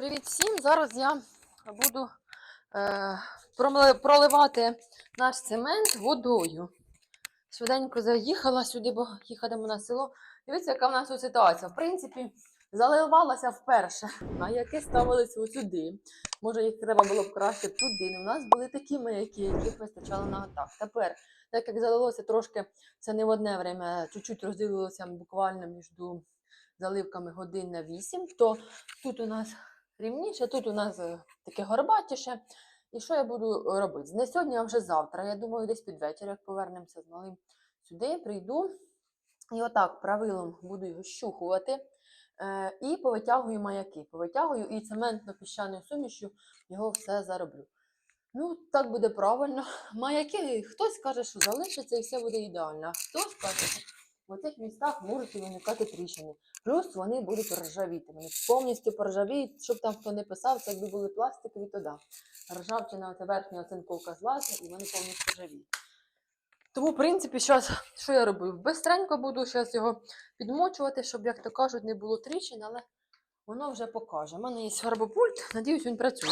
Привіт всім! Зараз я буду е, проливати наш цемент водою. Швиденько заїхала сюди, бо їхатиму на село. Дивіться, яка в нас ситуація. В принципі, заливалася вперше, а які ставилися сюди. Може, їх треба було б краще туди. У нас були такі маяки, яких вистачало на атак. Тепер, так як залилося трошки, це не в одне время, чуть-чуть розділилося буквально між заливками годин на 8, то тут у нас рівніше, тут у нас е, таке горбатіше. І що я буду робити? Не сьогодні, а вже завтра. Я думаю, десь під вечір, як повернемося з малим сюди, прийду. І отак правилом буду його щухувати. Е, і повитягую маяки. Повитягую і цементно-піщаною сумішю його все зароблю. Ну, так буде правильно. Маяки, хтось каже, що залишиться і все буде ідеально. А хтось каже, в цих містах можуть виникати тріщини. Плюс вони будуть ржавіти. Вони повністю поржавіють, щоб там хто не писав, це якби були пластикові, то да. Ржавчина, оця верхня оцинковка злазить, і вони повністю ржавіють. Тому, в принципі, зараз, що я роблю? Бистренько буду зараз його підмочувати, щоб, як то кажуть, не було тріщин, але воно вже покаже. У мене є фарбопульт, надіюсь, він працює.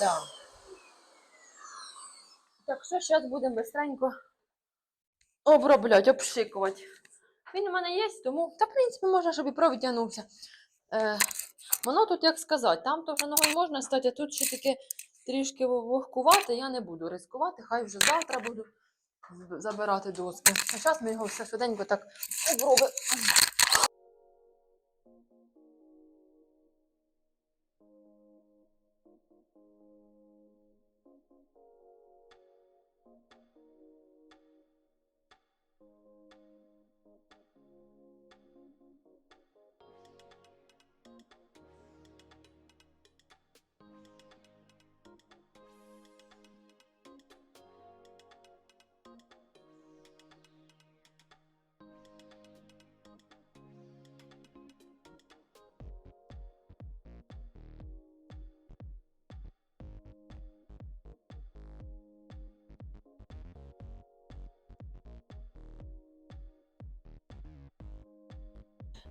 Да. Так що зараз будемо бистренько обробляти, обшикувати. Він у мене є, тому, та, в принципі, можна, щоб і провідтягнувся. Е, воно тут, як сказати, там то вже ногою можна стати, а тут ще таке трішки вогкувати, я не буду ризикувати, хай вже завтра буду забирати доски. А зараз ми його все швиденько так обробимо.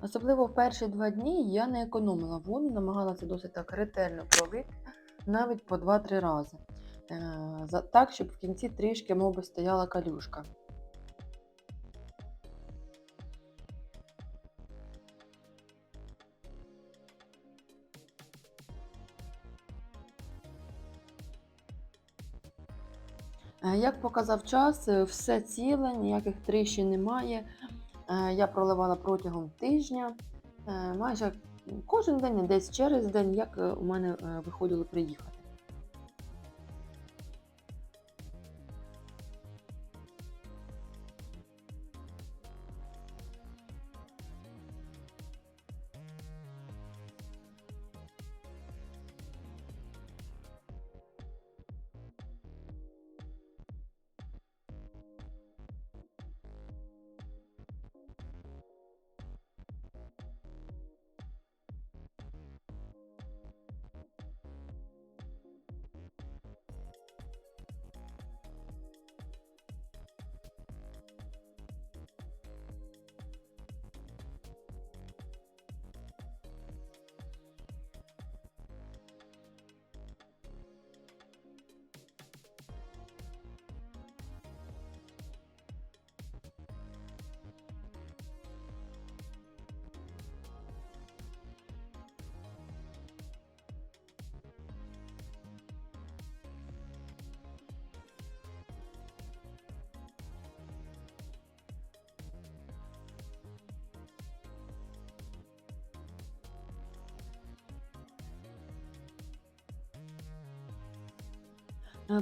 Особливо в перші два дні я не економила воду, намагалася досить так ретельно пролити, навіть по 2-3 рази. Е, Так, щоб в кінці трішки мов би, стояла калюшка. Е, Як показав час, е, все ціле, ніяких тріщин немає. Е, Я проливала протягом тижня, е, майже кожен день, десь через день, як е, у мене виходило приїхати.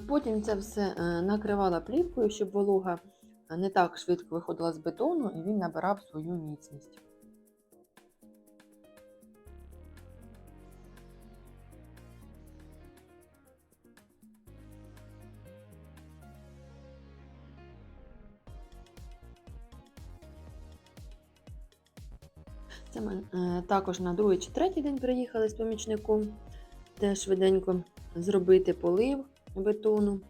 Потім це все е, накривала плівкою, щоб волога е, не так швидко виходила з бетону і він набирав свою міцність. Це ми е, також на другий чи третій день приїхали з помічником, теж швиденько зробити полив бетону.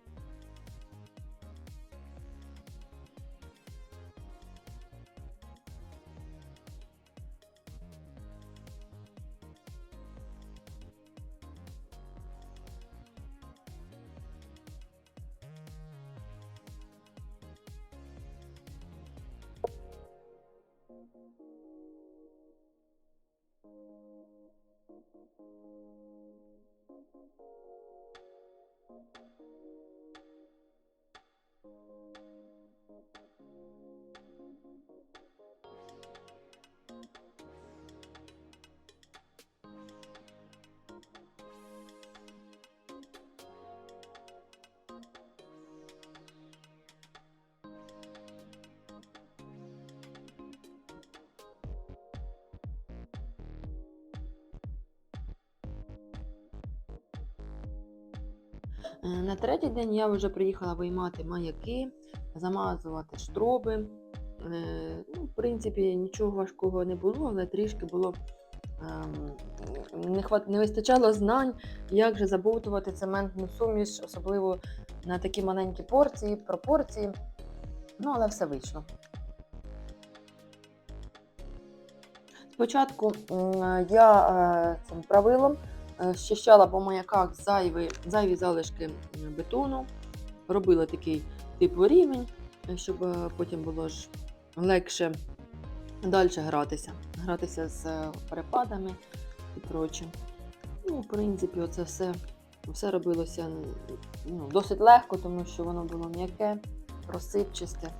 На третій день я вже приїхала виймати маяки, замазувати штроби. Е, Ну, в принципі, нічого важкого не було, але трішки було ем, не, вистачало знань, як же забовтувати цементну суміш, особливо на такі маленькі порції, пропорції. Ну, але все вийшло. Спочатку я е, цим правилом е, щищала по маяках зайві, зайві залишки бетону, робила такий типу рівень, е, щоб е, потім було ж легше далі гратися. Гратися з е, перепадами і прочим. Ну, в принципі, оце все, все робилося ну, досить легко, тому що воно було м'яке, розсипчасте.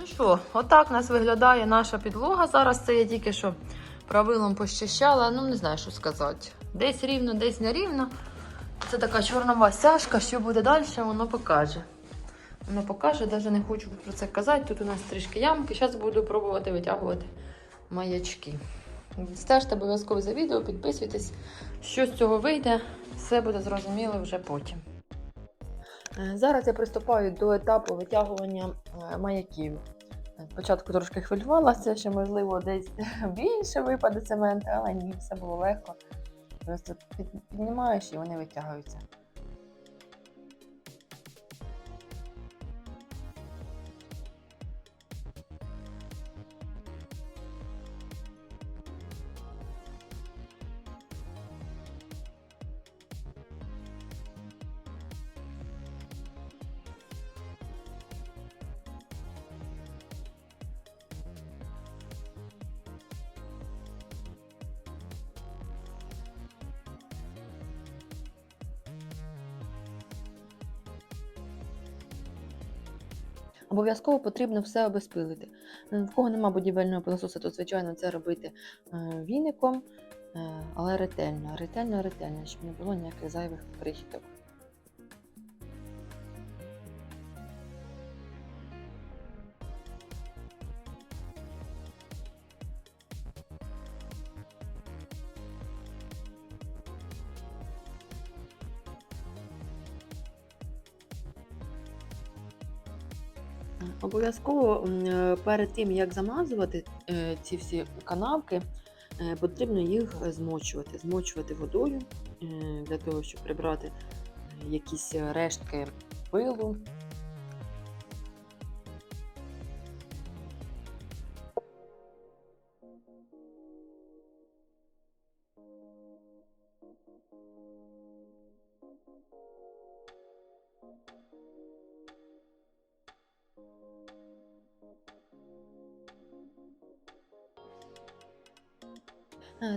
Ну що, отак у нас виглядає наша підлога. Зараз це я тільки що правилом пощащала, ну не знаю, що сказати. Десь рівно, десь не рівно. Це така чорнова стяжка, що буде далі, воно покаже. Воно покаже, навіть не хочу про це казати. Тут у нас трішки ямки. Зараз буду пробувати витягувати маячки. Стежте обов'язково за відео, підписуйтесь. Що з цього вийде, все буде зрозуміло вже потім. Е, Зараз я приступаю до етапу витягування е, маяків. Е, Спочатку трошки хвилювалася, що можливо десь більше випаде цемент, але ні, все було легко. Просто піднімаєш і вони витягуються. Обов'язково потрібно все обезпилити. Е, В кого нема будівельного пилососа, то звичайно це робити е, віником, е, але ретельно, ретельно, ретельно, щоб не було ніяких зайвих крихіток. Обов'язково е, перед тим, як замазувати е, ці всі канавки, е, потрібно їх змочувати. Змочувати водою для того, щоб прибрати якісь рештки пилу.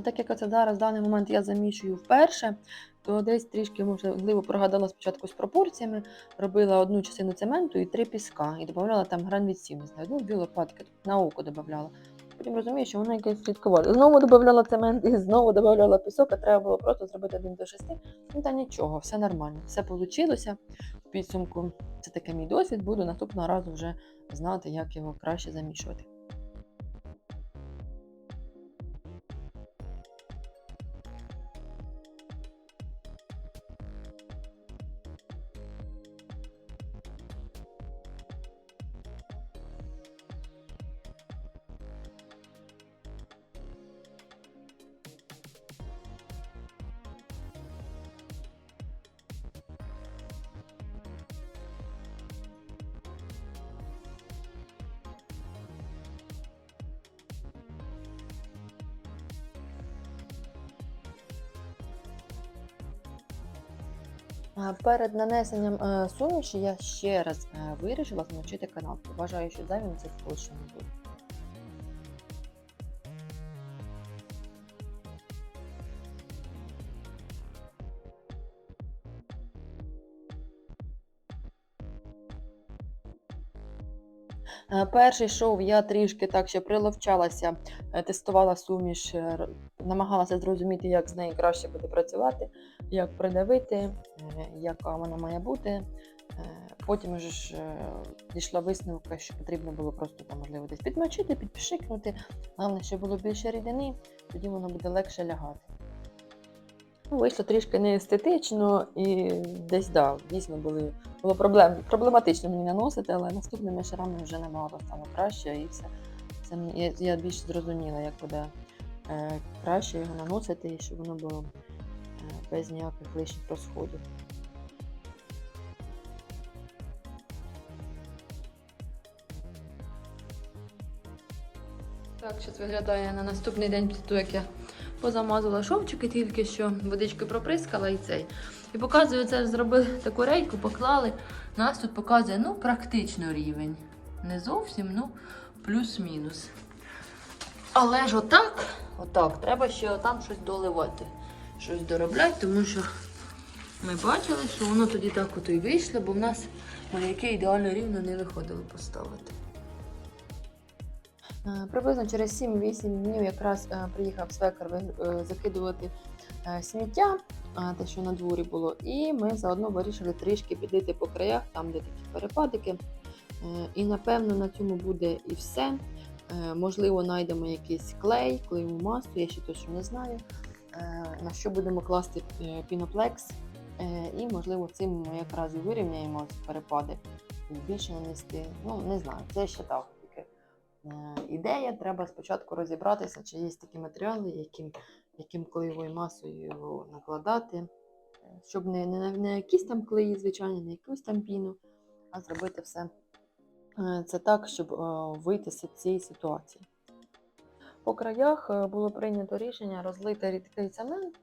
Так як це зараз в даний момент я замішую вперше, то десь трішки можливо прогадала спочатку з пропорціями, робила одну частину цементу і три піска, і додавала там гран від сім, не знаю, ну, дві лопатки на око додавала. Потім розумію, що воно якесь слідкувало. Знову додавала цемент і знову додавала пісок, а треба було просто зробити один до шести. Ну та нічого, все нормально, все вийшло в підсумку. Це таке мій досвід, буду наступного разу вже знати, як його краще замішувати. Перед нанесенням е, суміші я ще раз е, вирішила змочити канавку. Вважаю, що зайвим це точно не буде. Е, Перший шов я трішки так ще приловчалася, тестувала суміш, намагалася зрозуміти, як з нею краще буде працювати, як придавити, е, яка вона має бути. Е, Потім вже ж е, дійшла висновка, що потрібно було просто там, можливо, десь підмочити, підпшикнути. Головне, щоб було більше рідини, тоді воно буде легше лягати. Ну, вийшло трішки неестетично і десь да, дійсно були, було проблем, проблематично мені наносити, але наступними шарами вже набагато стало краще і все. Це я, я більш зрозуміла, як буде е, краще його наносити, і щоб воно було без ніяких лишніх розходів. Так, зараз виглядає на наступний день після того, як я позамазала шовчики, тільки що водички проприскала і цей. І показую, це зробили таку рейку, поклали. Нас тут показує ну, практично рівень. Не зовсім, ну, плюс-мінус. Але ж отак, отак, треба ще там щось доливати, щось доробляти, тому що ми бачили, що воно тоді так от і вийшло, бо в нас маяки ідеально рівно не виходило поставити. Е, Приблизно через 7-8 днів якраз е, приїхав свекор ви- е, закидувати сміття, те, що на дворі було, і ми заодно вирішили трішки підійти по краях, там, де такі перепадики. І напевно на цьому буде і все. Можливо, знайдемо якийсь клей, клеєву масу, я ще точно не знаю. Е, На що будемо класти е, піноплекс. Е, І, можливо, цим ми якраз і вирівняємо перепади. Більше нанести. Ну, не знаю, це ще так. Ідея. Треба спочатку розібратися, чи є такі матеріали, яким, яким клеєвою масою накладати, щоб не, не, не якісь там клеї, звичайно, не якусь там піну, а зробити все це так, щоб вийти з цієї ситуації. По краях е, було прийнято рішення розлити рідкий цемент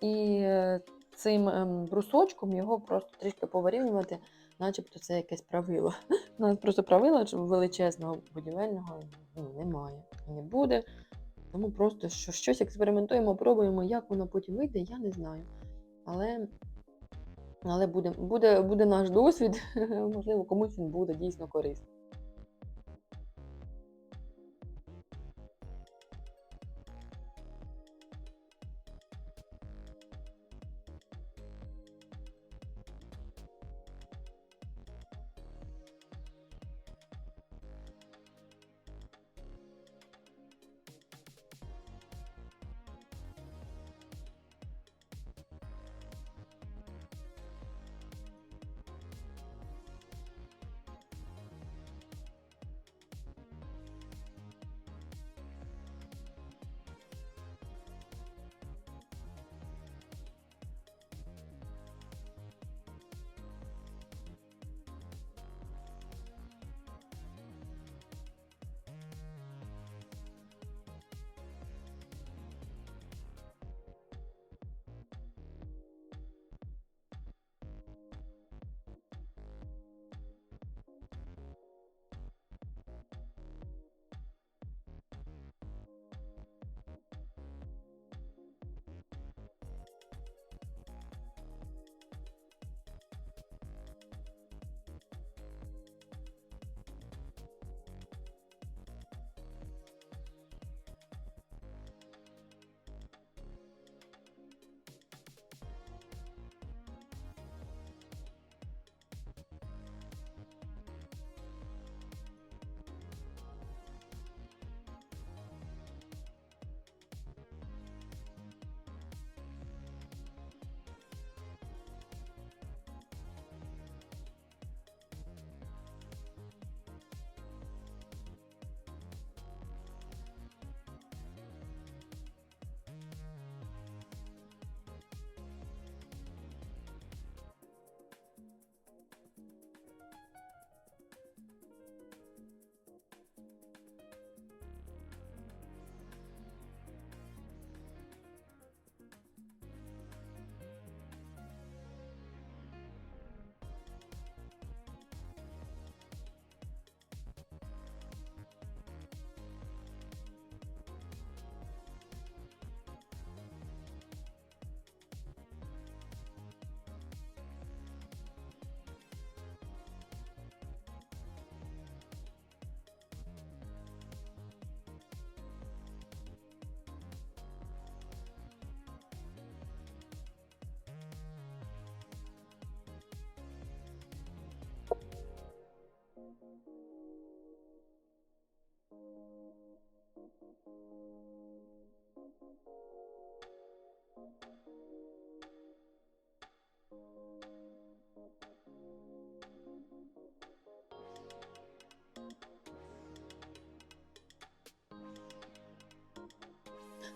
і е, цим ем, брусочком його просто трішки повирівнювати, начебто це якесь правило. У нас просто правила величезного будівельного ну, немає і не буде. Тому просто що, щось експериментуємо, пробуємо, як воно потім вийде, я не знаю. Але, але буде, буде, буде наш досвід, можливо, комусь він буде дійсно корисний.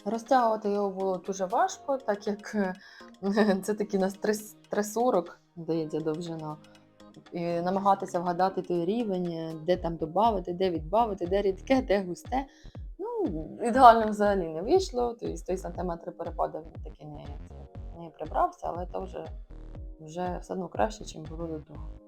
Розтягувати його було дуже важко, так як е, це такі у нас 340, здається, довжина. І намагатися вгадати той рівень, е, де там додати, де відбавити, де рідке, де густе. Ну, ідеально взагалі не вийшло. Тобто той сантиметр перепадав таки не, не прибрався, але це вже, вже все одно краще, ніж було до того.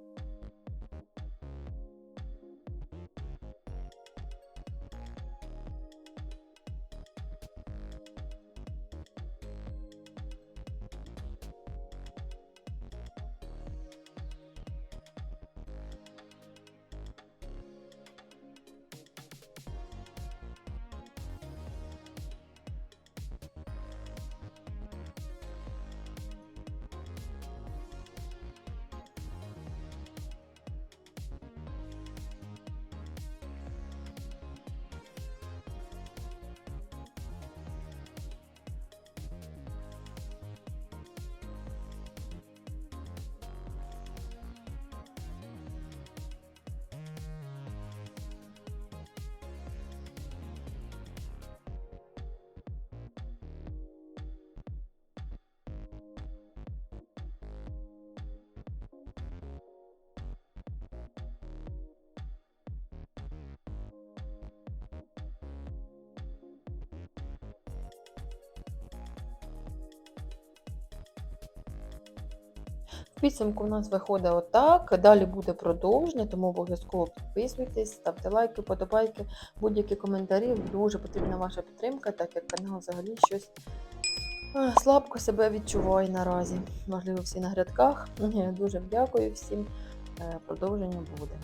Підсумку у нас виходить отак. Далі буде продовження, тому обов'язково підписуйтесь, ставте лайки, подобайки, будь-які коментарі. Дуже потрібна ваша підтримка, так як канал взагалі щось слабко себе відчуває наразі. Можливо, всі на грядках. Дуже дякую всім. Е, Продовження буде.